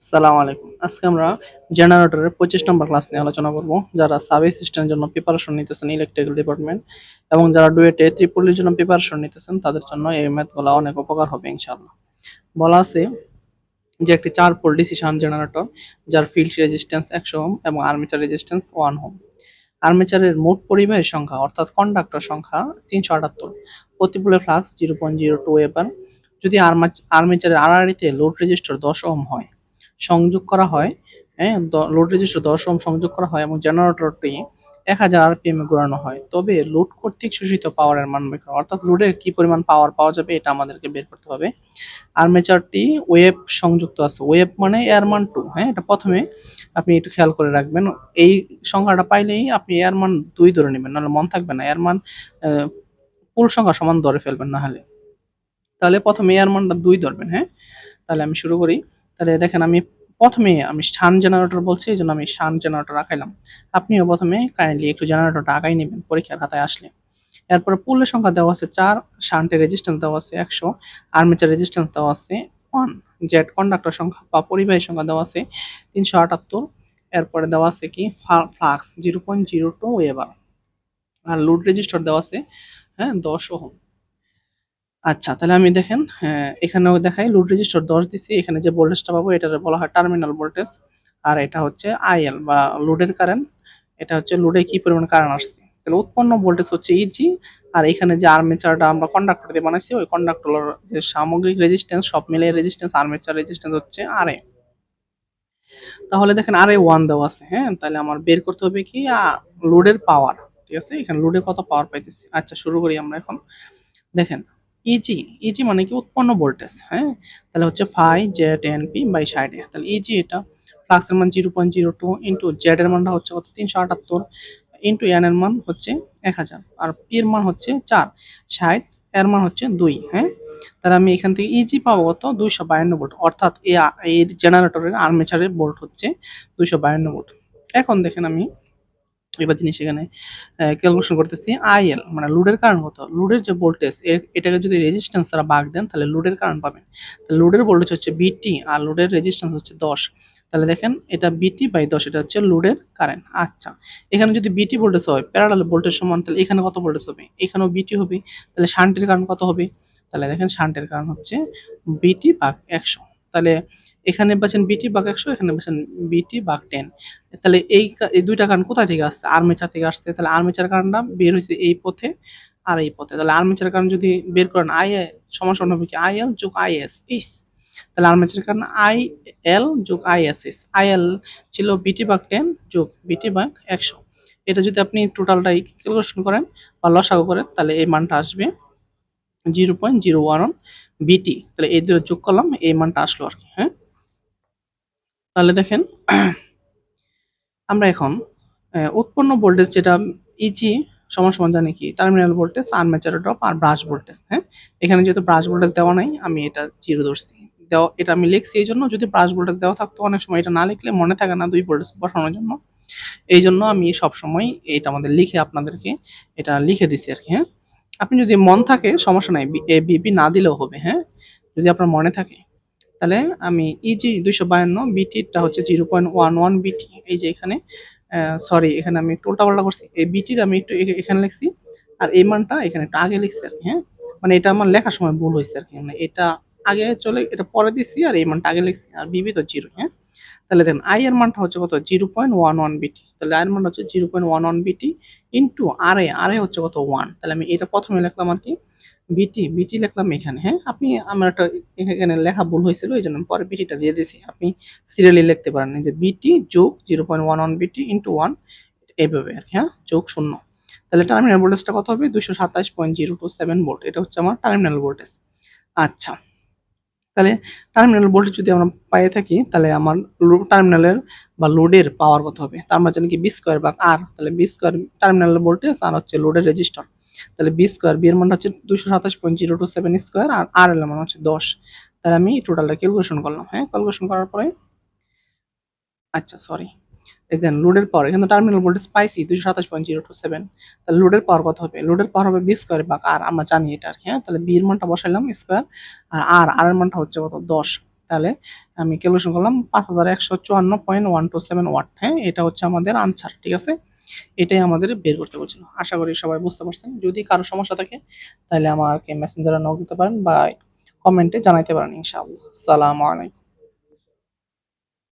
সালাম আলাইকুম। আজকে আমরা জেনারেটরের পঁচিশ নম্বর ক্লাস নিয়ে আলোচনা করব। যারা সাব অ্যাসিস্ট্যান্টের জন্য প্রিপারেশন নিতেছেন ইলেকট্রিক্যাল ডিপার্টমেন্ট এবং যারা ডুয়েটে ত্রিপলির জন্য প্রিপারেশন নিতেছেন, তাদের জন্য এই ম্যাথগুলো অনেক উপকার হবে, ইনশাআল্লাহ। বলা আছে যে একটি চার পোল ডিসিশন জেনারেটর যার ফিল্ড রেজিস্ট্যান্স একশো ওহম এবং আর্মেচার রেজিস্ট্যান্স ওয়ান হোম আর্মেচারের মোট পরিবাহের সংখ্যা, অর্থাৎ কন্ডাক্টর সংখ্যা তিনশো আটাত্তর। প্রতি পোলে flux zero point zero two এবার যদি আর্মেচারের আড়াআড়িতে লোড রেজিস্টার দশ ওহম হয় সংযোগ করা হয় হ্যাঁ লোড রেজিস্টার দশ ওহম সংযোগ করা হয় এবং জেনারেটরটি এক হাজার এ ঘোরানো হয়। তবে লোড কর্তৃক শোষিত পাওয়ারের মান বের অর্থাৎ লোডের কি পরিমাণ পাওয়ার পাওয়া যাবে এটা আমাদেরকে বের করতে হবে। আর্মেচারটি ওয়েব সংযুক্ত আছে ওয়েব মানে এয়ারমান টু হ্যাঁ এটা প্রথমে আপনি একটু খেয়াল করে রাখবেন। এই সংখ্যাটা পাইলেই আপনি এয়ারমান দুই ধরে নেবেন, নাহলে মন থাকবে না এয়ারমান পুল সংখ্যা সমান ধরে ফেলবেন না হলে তাহলে প্রথমে এয়ারমানটা দুই ধরবেন হ্যাঁ তাহলে আমি শুরু করি। তাহলে দেখেন আমি প্রথমে আমি শান জেনারেটর বলছি, এই জন্য আমি শান জেনারেটর আঁকাইলাম আপনিও প্রথমে কাইন্ডলি একটু জেনারেটরটা আঁকাই নেবেন, পরীক্ষার খাতায় আসলে। এরপরে পুলের সংখ্যা দেওয়া আছে চার শান্টের রেজিস্ট্যান্স দেওয়া আছে একশো আর্মেচার রেজিস্ট্যান্স দেওয়া আছে ওয়ান জেট কন্ডাক্টর সংখ্যা বা পরিবাহী সংখ্যা দেওয়া আছে তিনশো আটাত্তর, এরপরে দেওয়া আছে কি flux zero point zero two এবার আর লোড রেজিস্টার দেওয়া আছে হ্যাঁ দশ ওহম। আচ্ছা তাহলে আমি দেখেন এখানেও দেখাই লোড রেজিস্টার দশ দিছি, এখানে যে ভোল্টেজটা পাবো এটা বলা হয় টার্মিনাল ভোল্টেজ আর এটা হচ্ছে আইএল বা লোডের কারেন্ট এটা হচ্ছে লোডে কি পরিমাণ কারেন্ট আসছে। তাহলে উৎপন্ন ভোল্টেজ হচ্ছে ইজি আর এখানে যে আর্মেচারটা আমরা কন্ডাক্টর দিয়ে বানাইছি, ওই কন্ডাক্টর যে সামগ্রিক রেজিস্ট্যান্স সব মিলে রেজিস্ট্যান্স আর্মেচার রেজিস্ট্যান্স হচ্ছে আর তাহলে দেখেন আর ওয়ান দেওয়া আছে হ্যাঁ তাহলে আমার বের করতে হবে কি লোডের পাওয়ার ঠিক আছে? এখানে লোডে কত পাওয়ার পাইতেছি? আচ্ছা শুরু করি আমরা এখন। দেখেন ইজি ইজি মানে কি উৎপন্ন ভোল্টেজ হ্যাঁ? তাহলে হচ্ছে phi Z N P by side তাহলে ইজি এটা ফ্লাক্সের মান zero point zero two into Z এর মানটা হচ্ছে কত? তিনশো আটাত্তর ইন্টু এন এর মান হচ্ছে এক হাজার। আর পি এর মান হচ্ছে চার ষাট এর মান হচ্ছে দুই হ্যাঁ? তাহলে আমি এখান থেকে ইজি পাবো কত? দুইশো বায়ান্ন ভোল্ট অর্থাৎ এই জেনারেটরের আর্মেচারের ভোল্ট হচ্ছে দুইশো বায়ান্ন ভোল্ট এখন দেখেন আমি এবার জিনিস এখানে ক্যালকুলেশন করতেছি। আইএল মানে লোডের কারণ কত? লোডের যে ভোল্টেজ এটাকে যদি রেজিস্ট্যান্স তারা ভাগ দেন, তাহলে লোডের কারণ পাবেন। তাহলে লোডের ভোল্টেজ হচ্ছে বিটি আর লোডের রেজিস্ট্যান্স হচ্ছে দশ। তাহলে দেখেন, এটা বিটি বাই দশ, এটা হচ্ছে লোডের কারেন্ট আচ্ছা এখানে যদি বিটি ভোল্টেজ হয় প্যারাডাল ভোল্টেজ সমান, তাহলে এখানে কত ভোল্টেজ হবে? এখানেও বিটি হবে, তাহলে শান্টের কারণ কত হবে? তাহলে দেখেন শান্টের কারণ হচ্ছে বিটি ভাগ একশো। তাহলে এখানে পাচ্ছেন বিটি বাঘ একশো, এখানে পাচ্ছেন বিটি বাঘ টেন তাহলে এই দুইটা কারণ কোথায় থেকে আসছে? আর্মেচার থেকে আসছে। তাহলে আর্মেচার কারণটা বের হয়েছে এই পথে আর এই পথে। তাহলে আর্মেচার কারণ যদি বের করেন আই সমান হবে কি? আই এল যোগ আই এস এস তাহলে আর্মেচার কারণ আই এল যোগ I S S I L ছিল বিটি বাঘ টেন যোগ বিটি বাঘ একশো। এটা যদি আপনি টোটালটা ক্যালকুলেশন করেন বা লসাগু করেন, তাহলে এই মানটা আসবে জিরো পয়েন্ট জিরো ওয়ান বিটি তাহলে এই দুটো যোগ করলাম, এই মানটা আসলো আর কি হ্যাঁ? তাহলে দেখেন, আমরা এখন উৎপন্ন ভোল্টেজ যেটা ইজি সমান সমান জানি কি? টার্মিনাল ভোল্টেজ আর্মেচার ড্রপ আর ব্রাশ ভোল্টেজ হ্যাঁ? এখানে যেহেতু ব্রাশ ভোল্টেজ দেওয়া নাই, আমি এটা ধরছি দেওয়া, এটা আমি লিখছি এই জন্য, যদি ব্রাশ ভোল্টেজ দেওয়া থাকতো, অনেক সময় এটা না লিখলে মনে থাকে না দুই ভোল্টেজ বসানোর জন্য। এই জন্য আমি সব সময় এটা আমাদের লিখে আপনাদেরকে এটা লিখে দিছি আর কি হ্যাঁ? আপনি যদি মন থাকে, সমস্যা নাই, এ বিপি না দিলেও হবে হ্যাঁ? যদি আপনার মনে থাকে। তাহলে আমি ইজি দুইশো বায়ান্ন বিটিটা হচ্ছে জিরো পয়েন্ট ওয়ান ওয়ান বিটি এই যে এখানে সরি এখানে আমি একটু উল্টাপাল্টা করছি। এই বিটির আমি একটু এখানে লিখছি, আর এই মানটা এখানে একটু আগে লিখছি আর কি হ্যাঁ? মানে এটা আমার লেখার সময় ভুল হয়েছে আর কি মানে এটা আগে চলে, এটা পরে দিছি আর এই মানটা আগে লিখছি, আর বিবি তো জিরো হ্যাঁ? তাহলে দেখেন আই এর মানটা হচ্ছে কত? জিরো পয়েন্ট ওয়ান ওয়ান বিটি তাহলে আই এর মানটা হচ্ছে zero point one one V T into R A R A হচ্ছে কত? ওয়ান তাহলে আমি এটা প্রথমে লিখলাম আর কি বিটি বিটি লিখলাম এখানে হ্যাঁ? আপনি আমার একটা এখানে লেখা ভুল হয়েছিল, এই জন্য পরে বিটিটা দিয়ে দিয়েছি আপনি সিরিয়ালি লিখতে পারেন যে বিটি যোগ zero point one one V T into one এইভাবে আর কি হ্যাঁ? যোগ শূন্য। তাহলে টার্মিনাল ভোল্টেজটা কত হবে? দুশো সাতাশ point zero two seven volt এটা হচ্ছে আমার টার্মিনাল ভোল্টেজ আচ্ছা। তাহলে টার্মিনাল ভোল্টেজ যদি আমরা পাইয়ে থাকি, তাহলে আমার টার্মিনালের বা লোডের পাওয়ার কত হবে? তার মানে জানি কি বি স্কোয়ার বা আর তাহলে V square terminal voltage R হচ্ছে লোডের রেজিস্টার তাহলে বি স্কোয়ার বি এর মানটা হচ্ছে দুশো সাতাশ point zero two seven square আর আর এর মান হচ্ছে দশ। তাহলে আমি টোটালটা ক্যালকুলেশন করলাম হ্যাঁ? ক্যালকুলেশন করার পরে আচ্ছা সরি দেখেন লোডের পাওয়ার এখানে টার্মিনাল ভোল্টেজ পাইছি দুশো সাতাশ পয়েন্ট জিরো টু সেভেন তাহলে লোডের পাওয়ার কত হবে? লোডের পাওয়ার হবে বি স্কোয়ার বা আর, আমরা জানি এটা আর কি হ্যাঁ? তাহলে বি মানটা বসাইলাম স্কোয়ার আর আর আর মানটা হচ্ছে কত? দশ। তাহলে আমি ক্যালকুলেশন করলাম পাঁচ হাজার একশো চুয়ান্ন point one two seven watt হ্যাঁ? এটা হচ্ছে আমাদের আনসার ঠিক আছে? এটাই আমাদের বের করতে বলছিল। আশা করি সবাই বুঝতে পারছেন। যদি কারও সমস্যা থাকে, তাহলে আমাকে মেসেঞ্জারে নক দিতে পারেন বা কমেন্টে জানাইতে পারেন, ইনশাআল্লাহ। সালামু আলাইকুম।